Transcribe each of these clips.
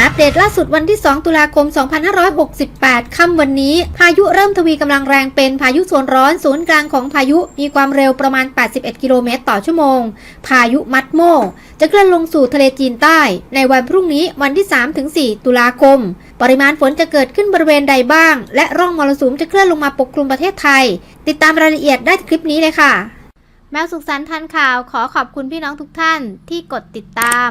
อัปเดตล่าสุดวันที่ 2 ตุลาคม 2568 ค่ำวันนี้ พายุเริ่มทวีกำลังแรงเป็นพายุโซนร้อนศูนย์กลางของพายุมีความเร็วประมาณ 81 กิโลเมตรต่อชั่วโมง พายุมัดโมจะเคลื่อนลงสู่ทะเลจีนใต้ ในวันพรุ่งนี้วันที่ 3-4 ตุลาคม ปริมาณฝนจะเกิดขึ้นบริเวณใดบ้าง และร่องมรสุมจะเคลื่อนลงมาปกคลุมประเทศไทย ติดตามรายละเอียดได้คลิปนี้เลยค่ะ แมวสุขสันต์ทันข่าวขอขอบคุณพี่น้องทุกท่านที่กดติดตาม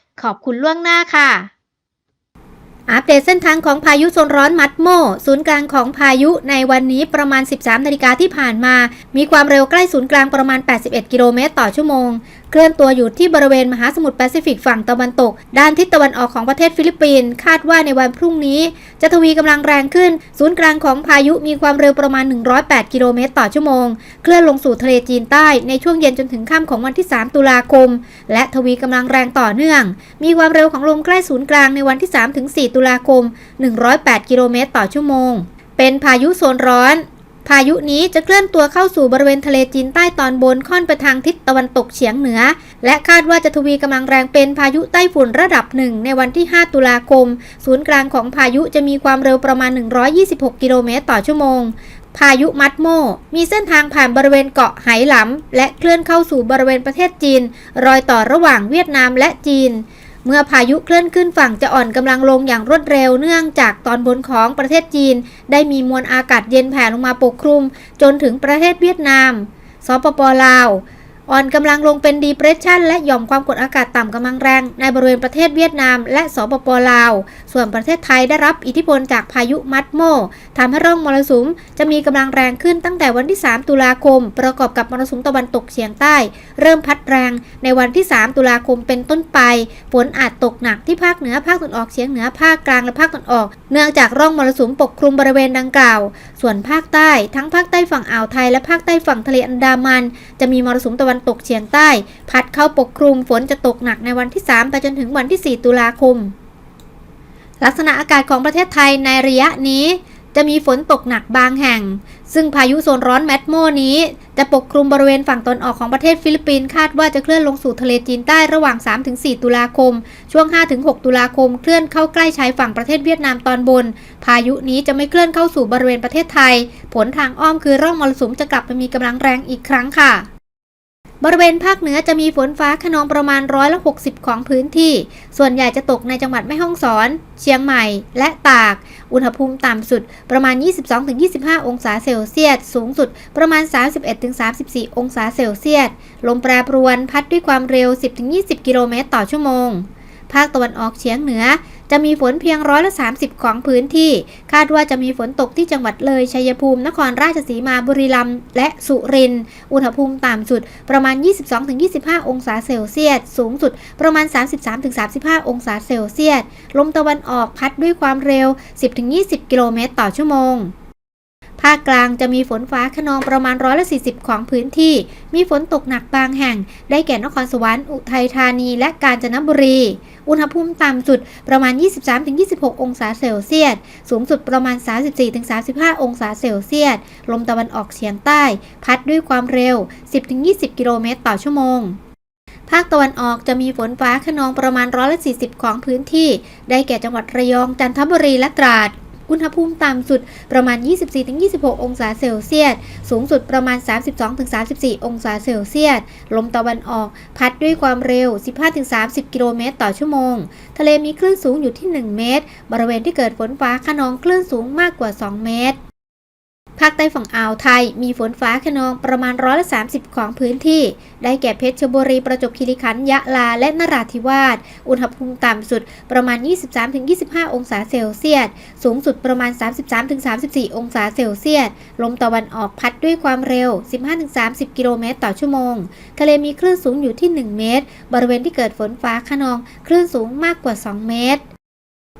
ขอบคุณล่วงหน้าค่ะ อัปเดตเส้นทางของพายุโซนร้อนมัดโมศูนย์กลางของพายุในวันนี้ประมาณ 13 นาฬิกาที่ผ่านมา มีความเร็วใกล้ศูนย์กลางประมาณ 81 กิโลเมตรต่อชั่วโมง เคลื่อนตัวอยู่ที่บริเวณมหาสมุทรแปซิฟิกฝั่งตะวันตก ด้านทิศตะวันออกของประเทศฟิลิปปินส์คาดว่าในวันพรุ่งนี้ จะทวีกำลังแรงขึ้น ศูนย์กลางของพายุมีความเร็วประมาณ 108 กิโลเมตรต่อชั่วโมง เคลื่อนลงสู่ทะเลจีนใต้ในช่วงเย็นจนถึงค่ำของวันที่ 3 ตุลาคม และทวีกำลังแรงต่อเนื่อง มีความเร็วของลมใกล้ศูนย์กลางในวันที่ 3-4 ตุลาคม 108 กิโลเมตรต่อชั่วโมง เป็นพายุโซนร้อน พายุนี้จะเคลื่อนตัวเข้าสู่บริเวณทะเลจีนใต้ตอนบนค่อนไปทางทิศตะวันตกเฉียงเหนือ และคาดว่าจะทวีกำลังแรงเป็นพายุใต้ฝุ่นระดับหนึ่งในวันที่ 5 ตุลาคม ศูนย์กลางของพายุจะมีความเร็วประมาณ 126 กิโลเมตรต่อชั่วโมงพายุมัดโม มีเส้นทางผ่านบริเวณเกาะไหหลำ และเคลื่อนเข้าสู่บริเวณประเทศจีน รอยต่อระหว่างเวียดนามและจีน เมื่อพายุเคลื่อนขึ้นฝั่งจะอ่อนกำลังลงอย่างรวดเร็วเนื่องจากตอนบนของประเทศจีน ได้มีมวลอากาศเย็นแผ่ลงมาปกคลุม จนถึงประเทศเวียดนาม สปปลาว อ่อนกำลังลงเป็นดีเพรสชันและหย่อมความกดอากาศต่ำกำลังแรง ในบริเวณประเทศเวียดนาม และสปปลาว ส่วนประเทศไทยได้รับอิทธิพลจากพายุมัดโมทำให้ร่องมรสุมจะมีกำลังแรงขึ้นตั้งแต่วันที่ 3 ตุลาคม ประกอบกับมรสุมตะวันตกเฉียงใต้ เริ่มพัดแรงในวันที่ 3 ตุลาคมเป็นต้นไปฝนอาจตกหนักที่ภาคเหนือภาคตะวันออกเฉียงเหนือภาคกลางและภาคตะวันออก เนื่องจากร่องมรสุมปกคลุมบริเวณดังกล่าว ส่วนภาคใต้ ทั้งภาคใต้ฝั่งอ่าวไทยและภาคใต้ฝั่งทะเลอันดามัน จะมีมรสุมตะวันันตกเฉียงใต้ พัดเข้าปกคลุมฝนจะตกหนักในวันที่ 3 ไปจนถึงวันที่ 4 ตุลาคม ลักษณะอากาศของประเทศไทยในระยะนี้ จะมีฝนตกหนักบางแห่ง ซึ่งพายุโซนร้อนแมดโมนี้ จะปกคลุมบริเวณฝั่งตอนออกของประเทศฟิลิปปินส์คาดว่าจะเคลื่อนลงสู่ทะเลจีนใต้ระหว่าง 3-4 ตุลาคม ช่วง 5-6 ตุลาคม เคลื่อนเข้าใกล้ชายฝั่งประเทศเวียดนามตอนบน พายุนี้จะไม่เคลื่อนเข้าสู่บริเวณประเทศไทย ผลทางอ้อมคือร่องมรสุมจะกลับมามีกำลังแรงอีกครั้งค่ะ บริเวณภาคเหนือจะมีฝนฟ้าขนองประมาณร้อยละ60 ของพื้นที่ ส่วนใหญ่จะตกในจังหวัดแม่ฮ่องสอน เชียงใหม่ และตาก อุณหภูมิต่ำสุดประมาณ 22-25 องศาเซลเซียส สูงสุดประมาณ 31-34 องศาเซลเซียส ลมแปรปรวนพัดด้วยความเร็ว 10-20 กิโลเมตรต่อชั่วโมง ภาคตะวันออกเฉียงเหนือ จะมีฝนเพียงร้อยละ 30 ของพื้นที่ คาดว่าจะมีฝนตกที่จังหวัดเลย ชัยภูมิ นครราชสีมา บุรีรัมย์ และสุรินทร์ อุณหภูมิต่ำสุดประมาณ 22-25 องศาเซลเซียส สูงสุดประมาณ 33-35 องศาเซลเซียส ลมตะวันออกพัดด้วยความเร็ว 10-20 กิโลเมตรต่อชั่วโมง ภาคกลางจะมีฝนฟ้าขนองประมาณร้อยละ40 ของพื้นที่ มีฝนตกหนักบางแห่ง ได้แก่นครสวรรค์ อุทัยธานี และกาญจนบุรี อุณหภูมิต่ำสุดประมาณ 23-26 องศาเซลเซียส สูงสุดประมาณ 34-35 องศาเซลเซียส ลมตะวันออกเฉียงใต้ พัดด้วยความเร็ว 10-20 กิโลเมตรต่อชั่วโมงภาคตะวันออกจะมีฝนฟ้าขนองประมาณร้อยละ40 ของพื้นที่ ได้แก่จังหวัดระยอง จันทบุรี และตราด อุณหภูมิต่ำสุดประมาณ 24-26 องศาเซลเซียส สูงสุดประมาณ 32-34 องศาเซลเซียส ลมตะวันออก พัดด้วยความเร็ว 15-30 กิโลเมตรต่อชั่วโมง ทะเลมีคลื่นสูงอยู่ที่ 1 เมตร บริเวณที่เกิดฝนฟ้าขนองคลื่นสูงมากกว่า 2 เมตร ภาคใต้ฝั่งอ่าวไทยมีฝนฟ้าขนองประมาณร้อยละ30 ของพื้นที่ ได้แก่เพชรบุรีประจวบคีรีขันธ์ยะลาและนราธิวาส อุณหภูมิต่ำสุดประมาณ 23-25 องศาเซลเซียส สูงสุดประมาณ 33-34 องศาเซลเซียส ลมตะวันออกพัดด้วยความเร็ว 15-30 กิโลเมตรต่อชั่วโมง ทะเลมีคลื่นสูงอยู่ที่ 1 เมตร บริเวณที่เกิดฝนฟ้าขนอง คลื่นสูงมากกว่า 2 เมตร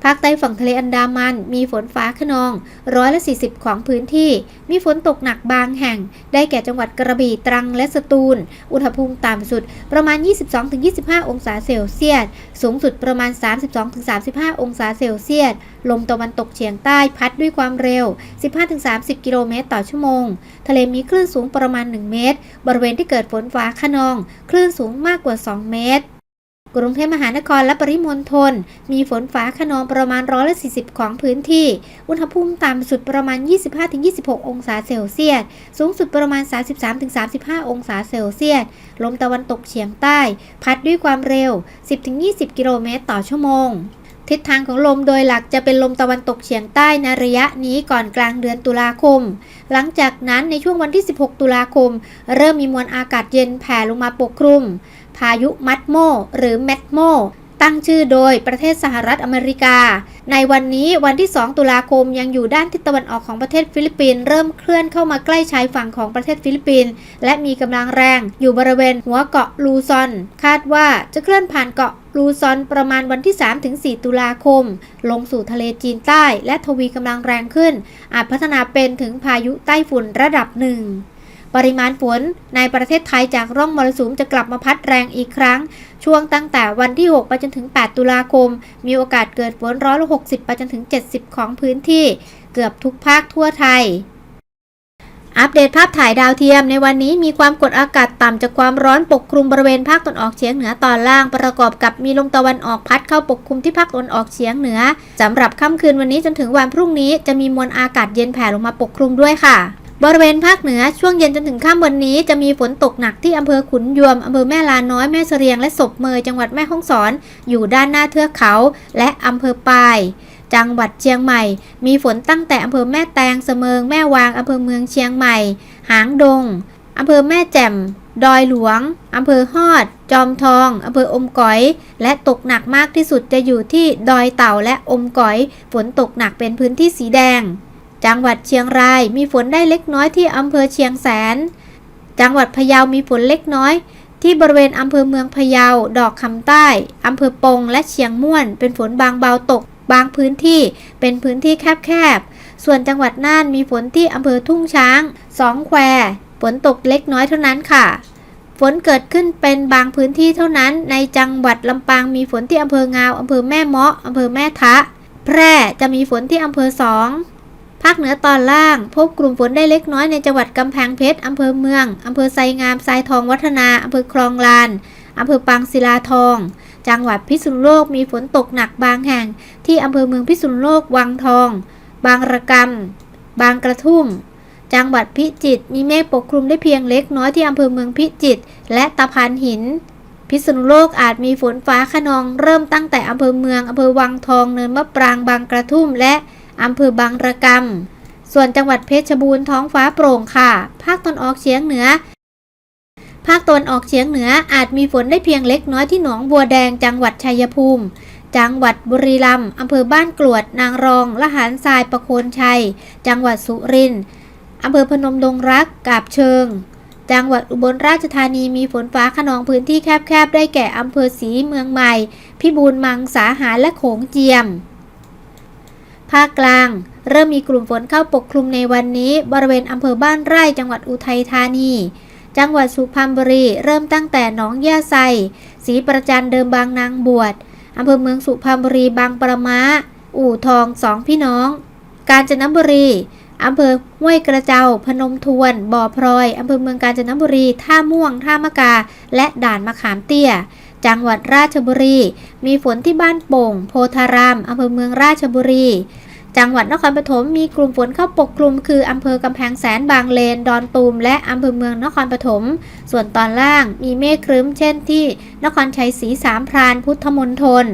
ภาคใต้ฝั่งทะเลอันดามันมีฝนฟ้าขนองร้อยละ 40 ของพื้นที่ มีฝนตกหนักบางแห่ง ได้แก่จังหวัดกระบี่ตรังและสตูล อุณหภูมิต่ำสุดประมาณ 22-25 องศาเซลเซียส สูงสุดประมาณ 32-35 องศาเซลเซียส ลมตะวันตกเฉียงใต้พัดด้วยความเร็ว 15-30 กิโลเมตรต่อชั่วโมง ทะเลมีคลื่นสูงประมาณ 1 เมตร บริเวณที่เกิดฝนฟ้าขนอง คลื่นสูงมากกว่า 2 เมตร กรุงเทพมหานครและปริมณฑลมีฝนฟ้าขนองประมาณร้อยละ40 ของพื้นที่ อุณหภูมิต่ำสุดประมาณ 25-26 องศาเซลเซียส สูงสุดประมาณ 33-35 องศาเซลเซียส ลมตะวันตกเฉียงใต้ พัดด้วยความเร็ว 10-20 กิโลเมตรต่อชั่วโมงทิศทางของลมโดยหลักจะเป็นลมตะวันตกเฉียงใต้ในระยะนี้ก่อนกลางเดือนตุลาคม หลังจากนั้นในช่วงวันที่ 16 ตุลาคม เริ่มมีมวลอากาศเย็นแผ่ลงมาปกคลุมายุมัดโม หรือแมดโม ตั้งชื่อโดยประเทศสหรัฐอเมริกา ในวันนี้วันที่ 2 ตุลาคมยังอยู่ด้านทิศตะวันออกของประเทศฟิลิปปินส์เริ่มเคลื่อนเข้ามาใกล้ชายฝั่งของประเทศฟิลิปปินส์และมีกำลังแรงอยู่บริเวณหัวเกาะลูซอน คาดว่าจะเคลื่อนผ่านเกาะลูซอนประมาณวันที่ 3-4 ตุลาคม ลงสู่ทะเลจีนใต้ และทวีกำลังแรงขึ้น อาจพัฒนาเป็นถึงพายุใต้ฝุ่นระดับหนึ่ง ปริมาณฝนในประเทศไทยจากร่องมรสุมจะกลับมาพัดแรงอีกครั้ง ช่วงตั้งแต่วันที่ 6 ไปจนถึง 8 ตุลาคม มีโอกาสเกิดฝนร้อยละ60 ไปจนถึง 70 ของพื้นที่ เกือบทุกภาคทั่วไทยอัปเดตภาพถ่ายดาวเทียมในวันนี้มีความกดอากาศต่ำจากความร้อนปกคลุมบริเวณภาคตะวันออกเฉียงเหนือตอนล่างประกอบกับมีลมตะวันออกพัดเข้าปกคลุมที่ภาคตะวันออกเฉียงเหนือสำหรับค่ำคืนวันนี้จนถึงวันพรุ่งนี้จะมีมวลอากาศเย็นแผ่ลงมาปกคลุมด้วยค่ะ บริเวณภาคเหนือช่วงเย็นจนถึงค่ำวันนี้จะมีฝนตกหนักที่อำเภอขุนยวมอำเภอแม่ลาน้อยแม่เสรียงและศพเมยจังหวัดแม่ฮ่องสอน อยู่ด้านหน้าเทือกเขา และอำเภอปาย จังหวัดเชียงใหม่ มีฝนตั้งแต่อำเภอแม่แตงเสมิงแม่วางอำเภอเมืองเชียงใหม่ หางดงอำเภอแม่แจ่ม ดอยหลวงอำเภอฮอด จอมทองอำเภออมก๋อย และตกหนักมากที่สุดจะอยู่ที่ดอยเต่าและอมก๋อย ฝนตกหนักเป็นพื้นที่สีแดง จังหวัดเชียงรายมีฝนได้เล็กน้อยที่อำเภอเชียงแสน จังหวัดพะเยามีฝนเล็กน้อย ที่บริเวณอำเภอเมืองพะเยา ดอกคำใต้ อำเภอปง และเชียงม่วน เป็นฝนบางเบาตก บางพื้นที่ เป็นพื้นที่แคบๆ ส่วนจังหวัดน่านมีฝนที่อำเภอทุ่งช้าง สองแคว ฝนตกเล็กน้อยเท่านั้นค่ะ ฝนเกิดขึ้นเป็นบางพื้นที่เท่านั้น ในจังหวัดลำปางมีฝนที่อำเภองาว อำเภอแม่เมาะ อำเภอแม่ทะ แพร่จะมีฝนที่อำเภอสอง ภาคเหนือตอนล่าง พบกลุ่มฝนได้เล็กน้อยในจังหวัดกำแพงเพชรอำเภอเมืองอำเภอไซงามไซทองวัฒนาอำเภอคลองลานอำเภอปางศิลาทอง จังหวัดพิษณุโลกมีฝนตกหนักบางแห่ง ที่อำเภอเมืองพิษณุโลกวังทอง บางระกำบางกระทุ่มจังหวัดพิจิตรมีเมฆปกคลุมได้เพียงเล็กน้อยที่อำเภอเมืองพิจิตรและตะพานหิน พิษณุโลกอาจมีฝนฟ้าขนองเริ่มตั้งแต่อำเภอเมืองอำเภอวังทองเนินมะปรางบางกระทุ่มและ อำเภอบางระกำส่วนจังหวัดเพชรบูรณ์ท้องฟ้าโปร่งค่ะ ภาคตอนออกเฉียงเหนือ ภาคตะวันออกเฉียงเหนืออาจมีฝนได้เพียงเล็กน้อยที่หนองบัวแดงจังหวัดชัยภูมิ จังหวัดบุรีรัมย์อำเภอบ้านกรวด นางรอง ละหารทรายประโคนชัย จังหวัดสุรินทร์อำเภอพนมดงรักกาบเชิง จังหวัดอุบลราชธานีมีฝนฟ้าขนองพื้นที่แคบๆ ได้แก่อำเภอศรีเมืองใหม่ พิบูลมังสาหารและโขงเจียม ภาคกลาง เริ่มมีกลุ่มฝนเข้าปกคลุมในวันนี้ บริเวณอำเภอบ้านไร่จังหวัดอุทัยธานี จังหวัดสุพรรณบุรี เริ่มตั้งแต่หนองย่าไซศรีประจันเดิมบางนางบวชอำเภอเมืองสุพรรณบุรีบางประมะอู่ทองสองพี่น้อง กาญจนบุรีอำเภอห้วยกระเจ้าพนมทวน บ่อพลอยอำเภอเมืองกาญจนบุรี ท่าม่วง ท่ามะกา และด่านมะขามเตี้ย จังหวัดราชบุรี มีฝนที่บ้านโป่ง โพธารามอำเภอเมืองราชบุรี จังหวัดนครปฐมมีกลุ่มฝนเข้าปกคลุม คืออำเภอกำแพงแสนบางเลน ดอนตูม และอำเภอเมืองนครปฐม ส่วนตอนล่างมีเมฆครึ้ม เช่นที่นครชัยศรีสามพรานพุทธมณฑล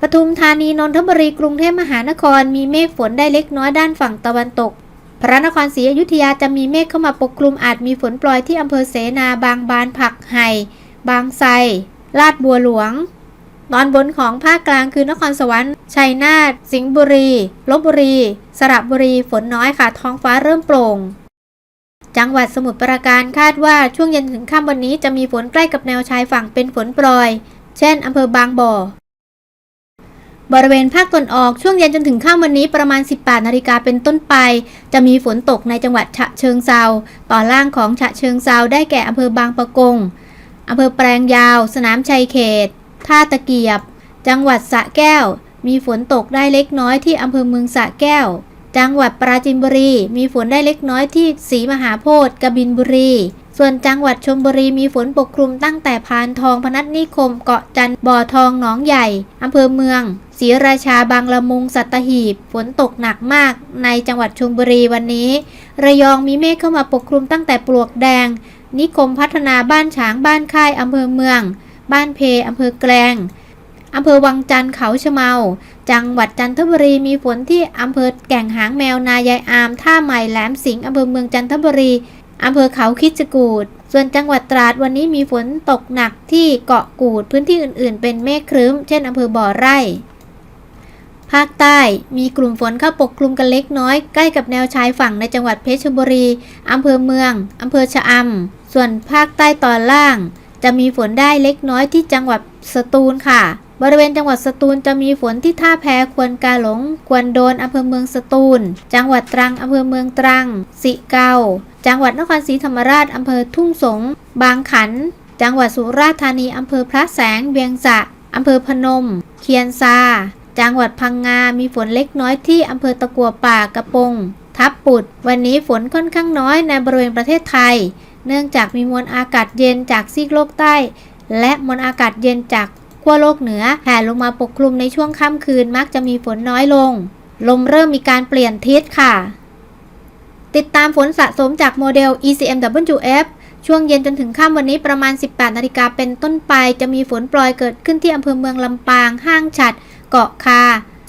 ปทุมธานีนนทบุรีกรุงเทพมหานคร มีเมฆฝนได้เล็กน้อยด้านฝั่งตะวันตกพระนครศรีอยุธยาจะมีเมฆเข้ามาปกคลุมอาจมีฝนปล่อยที่อำเภอเสนาบางบานผักไห่ บางไทร ลาดบัวหลวง ตอนบนของภาคกลางคือนครสวรรค์ ชัยนาท สิงห์บุรี ลบบุรี สระบุรี ฝนน้อยค่ะ ท้องฟ้าเริ่มโปร่ง จังหวัดสมุทรปราการคาดว่าช่วงเย็นถึงค่ำวันนี้จะมีฝนใกล้กับแนวชายฝั่งเป็นฝนโปรยเช่นอำเภอบางบ่อ บริเวณภาคตะวันออกช่วงเย็นจนถึงค่ำวันนี้ประมาณ 18นาฬิกาเป็นต้นไป จะมีฝนตกในจังหวัดฉะเชิงเซาตอนล่างของฉะเชิงเซาได้แก่อำเภอบางปะกง อำเภอแปลงยาว สนามชัยเขต ท่าตะเกียบ จังหวัดสระแก้ว มีฝนตกได้เล็กน้อยที่อำเภอเมืองสระแก้ว จังหวัดปราจีนบุรี มีฝนได้เล็กน้อยที่ศรีมหาโพธิ์กบินบุรี ส่วนจังหวัดชลบุรีมีฝนปกคลุมตั้งแต่พานทองพนัสนิคมเกาะจันทร์บ่อทองหนองใหญ่อำเภอเมืองศรีราชาบางละมุงสัตหีบ ฝนตกหนักมากในจังหวัดชลบุรีวันนี้ ระยองมีเมฆเข้ามาปกคลุมตั้งแต่ปลวกแดง นิคมพัฒนาบ้านฉางบ้านค่ายอำเภอเมือง บ้านเพอำเภอแกลงอำเภอวังจันทร์เขาชะเมา จังหวัดจันทบุรีมีฝนที่อำเภอแก่งหางแมวนายายอาม ท่าใหม่แหลมสิงห์อำเภอเมืองจันทบุรีอำเภอเขาคิดจกูด ส่วนจังหวัดตราดวันนี้มีฝนตกหนักที่เกาะกูด พื้นที่อื่น ๆ เป็นเมฆครึ้ม เช่นอำเภอบ่อไร่ ภาคใต้มีกลุ่มฝนเข้าปกคลุมกันเล็กน้อย ใกล้กับแนวชายฝั่งในจังหวัดเพชรบุรีอำเภอเมืองอำเภอชะอำ ส่วนภาคใต้ตอนล่าง จะมีฝนได้เล็กน้อยที่จังหวัดสตูลค่ะ บริเวณจังหวัดสตูลจะมีฝนที่ท่าแพควนกาหลง ควนโดนอำเภอเมืองสตูล จังหวัดตรังอำเภอเมืองตรัง สิเกาจังหวัดนครศรีธรรมราชอำเภอทุ่งสง บางขัน จังหวัดสุราษฎร์ธานีอำเภอพระแสงเวียงสะอำเภอพนม เคียนซา จังหวัดพังงา มีฝนเล็กน้อยที่อำเภอตะกัวป่ากระปง ทับปุด วันนี้ฝนค่อนข้างน้อยในบริเวณประเทศไทย เนื่องจากมีมวลอากาศเย็นจากซีกโลกใต้ และมวลอากาศเย็นจากขั้วโลกเหนือแผ่ลงมาปกคลุมในช่วงค่ำคืนมักจะมีฝนน้อยลง ลมเริ่มมีการเปลี่ยนทิศค่ะ ติดตามฝนสะสมจากโมเดล ECMWF ช่วงเย็นจนถึงค่ำวันนี้ประมาณ 18 นาฬิกาเป็นต้นไป จะมีฝนปล่อยเกิดขึ้นที่อำเภอเมืองลำปาง ห้างฉัด เกาะคา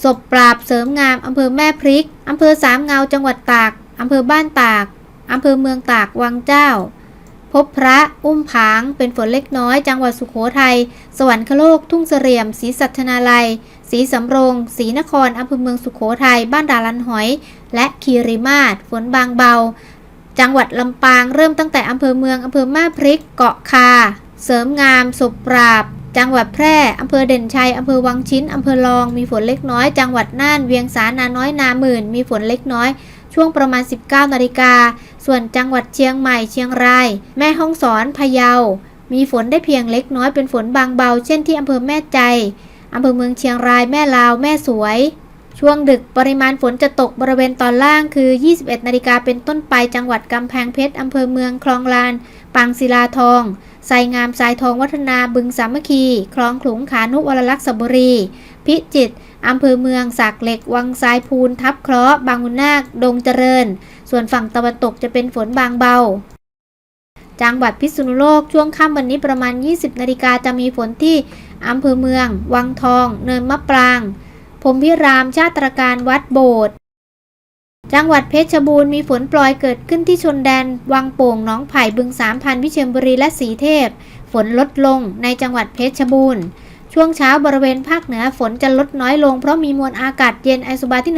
ศพปราบเสริมงาม อำเภอแม่พริก อำเภอสามเงา จังหวัดตาก อำเภอบ้านตาก อำเภอเมืองตาก วังเจ้า บพระอุ้มผาง เป็นฝนเล็กน้อย จังหวัดสุโขทัย สวรรคโลก ทุ่งเสลี่ยมศรีสัชนาลัยศรีสำโรงศรีนครอำเภอเมืองสุโขทัย บ้านดาลันหอย และคีรีมาศฝนบางเบา จังหวัดลำปางเริ่มตั้งแต่อำเภอเมืองอำเภอแม่พริก เกาะคา เสริมงามศพปราบ จังหวัดแพร่อำเภอเด่นชัยอำเภอวังชิ้นอำเภอรอง มีฝนเล็กน้อย จังหวัดน่าน เวียงสานาน้อยนาหมื่น มีฝนเล็กน้อย ช่วงประมาณ 19นาฬิกา ส่วนจังหวัดเชียงใหม่เชียงราย แม่ฮ่องสอนพะเยา มีฝนได้เพียงเล็กน้อยเป็นฝนบางเบา เช่นที่อำเภอแม่ใจอำเภอเมืองเชียงรายแม่ลาวแม่สวย ช่วงดึกปริมาณฝนจะตกบริเวณตอนล่างคือ 21 นาฬิกาเป็นต้นไปจังหวัดกำแพงเพชรอำเภอเมืองคลองลาน ปางศิลาทองไซงามสายทองวัฒนาบึงสามัคคี คลองขลุงขานุวรลักษบุรี พิจิตรอำเภอเมืองสากเหล็ก วังทรายพูน ทับเคราะห์บางมุนนาค ดงเจริญ ส่วนฝั่งตะวันตกจะเป็นฝนบางเบา จังหวัดพิษณุโลกช่วงค่ำวันนี้ประมาณ 20 นาฬิกาจะมีฝนที่อำเภอเมือง วังทอง เนินมะปรางพรมพิรามชาตรการวัดโบสถ์จังหวัดเพชรบูรณ์มีฝนปล่อยเกิดขึ้นที่ชนแดน วังโป่งหนองไผ่บึงสามพันวิเชียรบุรีและสีเทพ ฝนลดลงในจังหวัดเพชรบูรณ์ ช่วงเช้าบริเวณภาคเหนือฝนจะลดน้อยลง เพราะมีมวลอากาศเย็นไอซูบาที่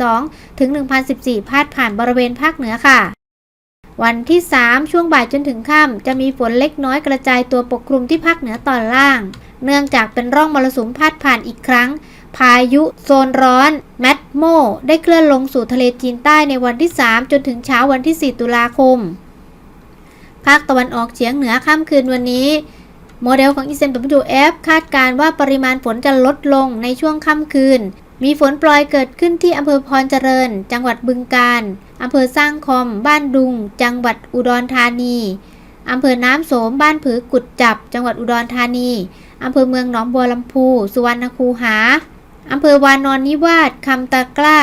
1012 ถึง 1014 พาดผ่านบริเวณภาคเหนือค่ะ วันที่ 3 ช่วงบ่ายจนถึงค่ำจะมีฝนเล็กน้อยกระจายตัวปกคลุมที่ภาคเหนือตอนล่าง เนื่องจากเป็นร่องมรสุมพาดผ่านอีกครั้ง พายุโซนร้อนแมทโมได้เคลื่อนลงสู่ทะเลจีนใต้ในวันที่ 3 จนถึงเช้าวันที่ 4 ตุลาคม ภาคตะวันออกเฉียงเหนือค่ำคืนวันนี้ โมเดลของ e s m w f คาดการณ์ว่าปริมาณฝนจะลดลงในช่วงค่ำคืน มีฝนปล่อยเกิดขึ้นที่อำเภอพรเจริญ จังหวัดบึงกาฬอำเภอสร้างคอม บ้านดุง จังหวัดอุดรธานีอำเภอน้ำโสม บ้านผือกุดจับ จังหวัดอุดรธานีอำเภอเมืองหนองบัวลำพู สุวรรณคูหาอำเภอวานอนนิวาสคำตะกล้า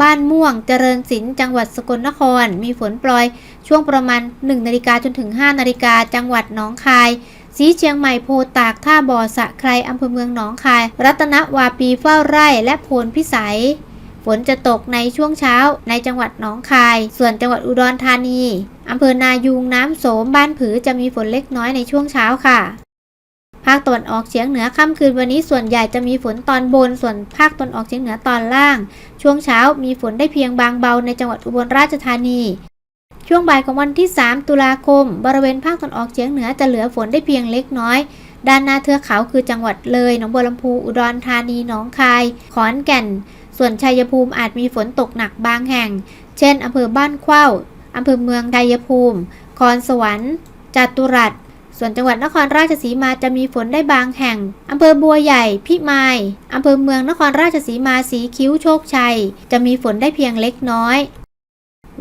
บ้านม่วง เจริญศิลป์ จังหวัดสกลนคร มีฝนปล่อย ช่วงประมาณ1นาฬิกาจนถึง5นาฬิกา จังหวัดหนองคาย สีเชียงใหม่โพตากท่าบ่อสะใครอำเภอเมืองหนองคาย รัตนวาปีเฝ้าไร่และโพนพิสัย ฝนจะตกในช่วงเช้าในจังหวัดหนองคาย ส่วนจังหวัดอุดรธานีอำเภอนายูงน้ำโสมบ้านผือจะมีฝนเล็กน้อยในช่วงเช้าค่ะภาคตะวันออกเฉียงเหนือค่ำคืนวันนี้ส่วนใหญ่จะมีฝนตอนบน ส่วนภาคตะวันออกเฉียงเหนือตอนล่าง ช่วงเช้ามีฝนได้เพียงบางเบาในจังหวัดอุบลราชธานี ช่วงบ่ายของวันที่ 3 ตุลาคม บริเวณภาคตะวันออกเฉียงเหนือจะเหลือฝนได้เพียงเล็กน้อย ด้านหน้าเทือกเขาคือจังหวัดเลย หนองบัวลำพู อุดรธานี หนองคาย ขอนแก่น ส่วนชัยภูมิอาจมีฝนตกหนักบางแห่ง เช่นอำเภอบ้านเข้าอำเภอเมืองชัยภูมิ คอนสวรรค์จตุรัส ส่วนจังหวัดนครราชสีมาจะมีฝนได้บางแห่ง อำเภอบัวใหญ่ พิมาย อำเภอเมืองนครราชสีมาสีคิ้วโชคชัย จะมีฝนได้เพียงเล็กน้อย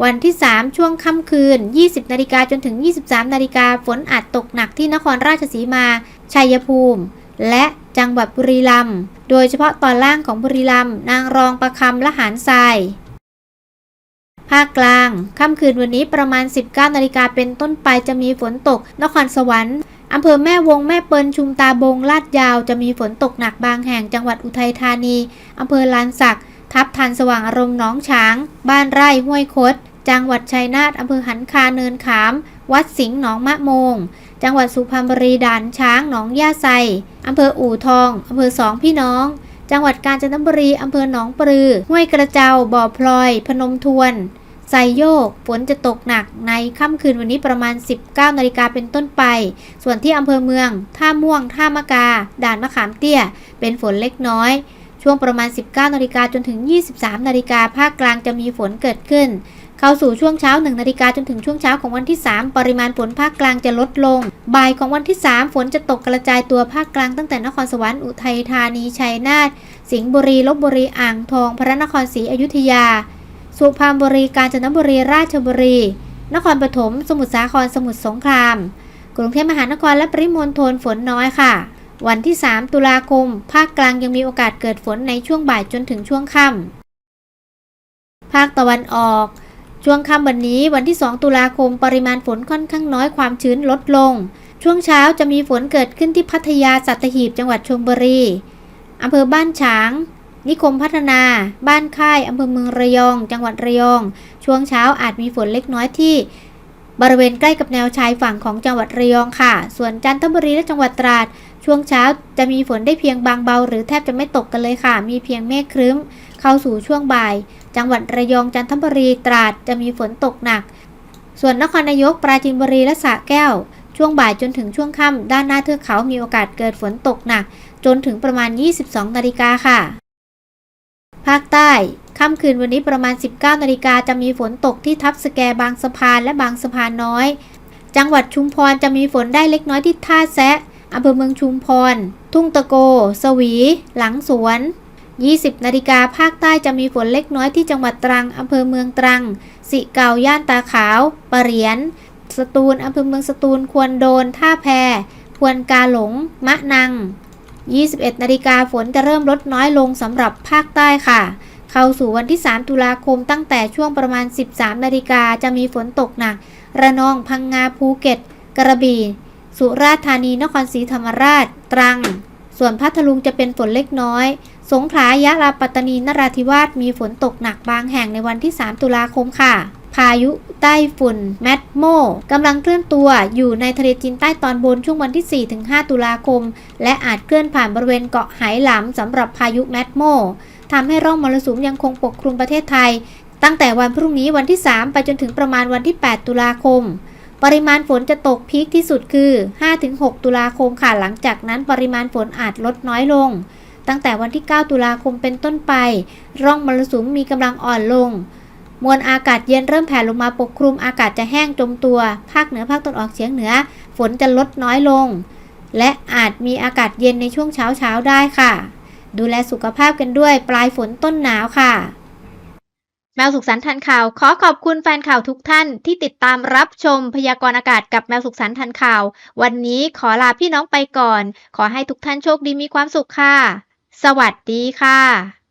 วันที่ 3 ช่วงค่ำคืน 20 นาฬิกาจนถึง 23 นาฬิกาฝนอาจตกหนักที่นครราชสีมา ชัยภูมิ และจังหวัดบุรีรัมย์ โดยเฉพาะตอนล่างของบุรีรัมย์ นางรองประคำและหารทราย ภาคกลาง ค่ำคืนวันนี้ประมาณ 19 นาฬิกาเป็นต้นไปจะมีฝนตก นครสวรรค์อำเภอแม่วงแม่เปิลชุมตาบงลาดยาวจะมีฝนตกหนักบางแห่งจังหวัดอุทัยธานีอำเภอลานสัก ทับทันสว่างอารมณ์หนองฉาง บ้านไร่ห้วยคด จังหวัดชัยนาทอำเภอหันคาเนินขาม วัดสิงห์หนองมะโมง จังหวัดสุพรรณบุรีด่านช้างหนองย่าไซอำเภออู่ทองอำเภอสองพี่น้อง จังหวัดกาญจนบุรีอำเภอหนองปลือ ห้วยกระเจ้า บ่อพลอย พนมทวนไซโยก ฝนจะตกหนักในค่ำคืนวันนี้ประมาณ 19 นาฬิกาเป็นต้นไป ส่วนที่อำเภอเมือง ท่าม่วง ท่ามะกา ด่านมะขามเตี้ย เป็นฝนเล็กน้อย ช่วงประมาณ 19นาฬิกาจนถึง 23นาฬิกาภาคกลางจะมีฝนเกิดขึ้น เข้าสู่ช่วงเช้า1นาฬิกาจนถึงช่วงเช้าของวันที่ 3 ปริมาณฝนภาคกลางจะลดลง บ่ายของวันที่ 3 ฝนจะตกกระจายตัวภาคกลางตั้งแต่นครสวรรค์อุทัยธานีชัยนาทสิงห์บุรีลบบุรีอ่างทอง พระนครศรีอยุธยา สุพรรณบุรีกาญจนบุรีราชบุรี นครปฐมสมุทรสาครสมุทรสงคราม กรุงเทพมหานครและปริมณฑลฝนน้อยค่ะ วันที่ 3 ตุลาคม ภาคกลางยังมีโอกาสเกิดฝนในช่วงบ่ายจนถึงช่วงค่ำภาคตะวันออก ช่วงค่ำวันนี้วันที่ 2 ตุลาคม ปริมาณฝนค่อนข้างน้อยความชื้นลดลง ช่วงเช้าจะมีฝนเกิดขึ้นที่พัทยาสัตหีบจังหวัดชลบุรีอำเภอบ้านฉาง นิคมพัฒนา บ้านค่ายอำเภอเมืองระยอง จังหวัดระยอง ช่วงเช้าอาจมีฝนเล็กน้อยที่ บริเวณใกล้กับแนวชายฝั่งของจังหวัดระยองค่ะ ส่วนจันทบุรีและจังหวัดตราด ช่วงเช้าจะมีฝนได้เพียงบางเบา หรือแทบจะไม่ตกกันเลยค่ะ มีเพียงเมฆครึ้ม เข้าสู่ช่วงบ่าย จังหวัดระยองจันทบุรีตราดจะมีฝนตกหนัก ส่วนนครนายกปราจีนบุรีและสระแก้ว ช่วงบ่ายจนถึงช่วงค่ำด้านหน้าเทือกเขามีโอกาสเกิดฝนตกหนัก จนถึงประมาณ 22 นาฬิกาค่ะ ภาคใต้ ค่ำคืนวันนี้ประมาณ 19นาฬิกาจะมีฝนตกที่ทับสแกบางสะพานและบางสะพานน้อย จังหวัดชุมพรจะมีฝนได้เล็กน้อยที่ท่าแซะอำเภอเมืองชุมพร ทุ่งตะโก สวี หลังสวน 20นาฬิกาภาคใต้จะมีฝนเล็กน้อยที่จังหวัดตรังอำเภอเมืองตรัง สิเกาย่านตาขาว ปะเหรียนสตูลอำเภอเมืองสตูล ควรโดน ท่าแพ ควนกาหลง มะนัง 21นาฬิกาฝนจะเริ่มลดน้อยลงสำหรับภาคใต้ค่ะ เข้าสู่วันที่ 3 ตุลาคมตั้งแต่ช่วงประมาณ 13 นาฬิกาจะมีฝนตกหนัก ระนองพังงาภูเก็ต กระบี่ สุราษฎร์ธานีนครศรีธรรมราช ตรัง ส่วนพัทลุงจะเป็นฝนเล็กน้อย สงขลายะลาปัตตานีนราธิวาสมีฝนตกหนักบางแห่งในวันที่ 3 ตุลาคมค่ะพายุใต้ฝุ่น แมทโมกำลังเคลื่อนตัวอยู่ในทะเลจีนใต้ตอนบนช่วงวันที่ 4-5 ตุลาคม และอาจเคลื่อนผ่านบริเวณเกาะไหหลำสำหรับพายุแมทโม ทำให้ร่องมรสุมยังคงปกคลุมประเทศไทย ตั้งแต่วันพรุ่งนี้วันที่ 3 ไปจนถึงประมาณวันที่ 8 ตุลาคม ปริมาณฝนจะตกพีคที่สุดคือ 5-6 ตุลาคมค่ะหลังจากนั้นปริมาณฝนอาจลดน้อยลง ตั้งแต่วันที่ 9 ตุลาคมเป็นต้นไป ร่องมรสุมมีกำลังอ่อนลงมวลอากาศเย็นเริ่มแผ่ลงมาปกคลุมอากาศจะแห้งจมตัว ภาคเหนือภาคตะวันออกเฉียงเหนือ ฝนจะลดน้อยลง และอาจมีอากาศเย็นในช่วงเช้าเช้าๆได้ค่ะ ดูแลสุขภาพกันด้วยปลายฝนต้นหนาวค่ะ แมวสุขสันต์ทันข่าว ขอขอบคุณแฟนข่าวทุกท่านที่ติดตามรับชมพยากรณ์อากาศกับแมวสุขสันต์ทันข่าว วันนี้ขอลาพี่น้องไปก่อน ขอให้ทุกท่านโชคดีมีความสุขค่ะ สวัสดีค่ะ